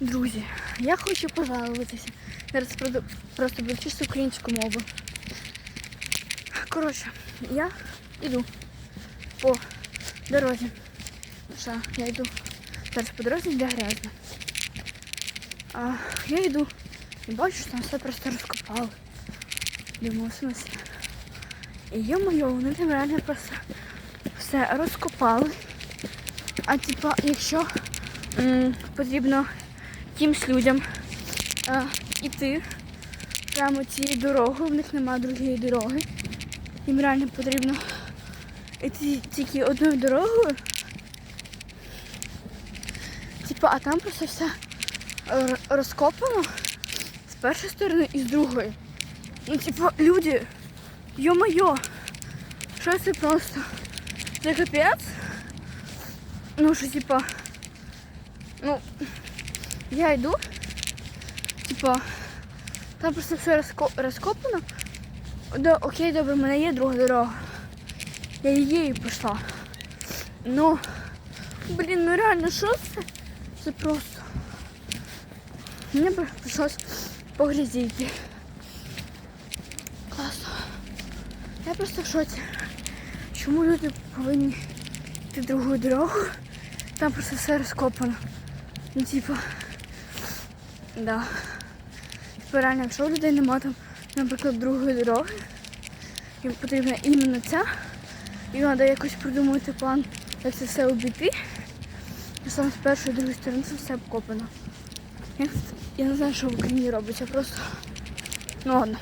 Друзі, я хочу пожалуватися. Зараз просто буду чисто українську мову. Коротше, я йду по дорозі. Що, я йду зараз по дорозі, де грязно. А я йду і бачу, що там все просто розкопали. Думаю, в смысле. І йо-моє, вони там реально просто все розкопали. А типа, якщо м, потрібно якимсь людям іти прямо цією дорогою, в них немає другої дороги. Їм реально потрібно йти тільки одною дорогою. Типа, а там просто все розкопано з першої сторони і з другої. Ну, типа, люди, йо-моє, що це просто? Це капець? Ну, що, типа, ну, я йду, типа, там просто все розко- розкопано. Да, окей, добре, в мене є друга дорога. Я її пішла. Ну, блін, ну реально, що це? Це просто. Мені прийшлось по грязі. Класно. Я просто в шоці. Чому люди повинні йти другою дорогою? Там просто все розкопано. Ну, типа, да. Типа реально, якщо у людей немає там, наприклад, другої дороги, їм потрібна іменно ця, і треба якось придумати план, як це все обійти. І саме з першої і другої сторони це все обкопано. Я, я не знаю, що в Україні робиться, просто. Ну ладно.